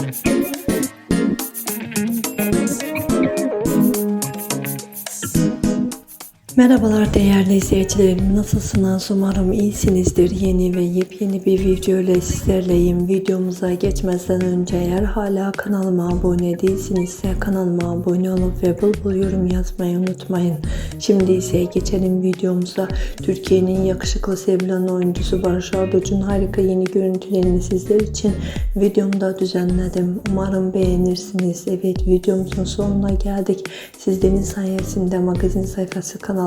Música Merhabalar değerli izleyicilerim. Nasılsınız? Umarım iyisinizdir. Yeni ve yepyeni bir video ile sizlerleyim. Videomuza geçmeden önce eğer hala kanalıma abone değilsinizse kanalıma abone olup ve bul bul yorum yazmayı unutmayın. Şimdi ise geçelim videomuza. Türkiye'nin yakışıklı sevilen oyuncusu Barış Arduç'un harika yeni görüntülerini sizler için videomda düzenledim. Umarım beğenirsiniz. Evet videomuzun sonuna geldik. Sizlerin sayesinde magazin sayfası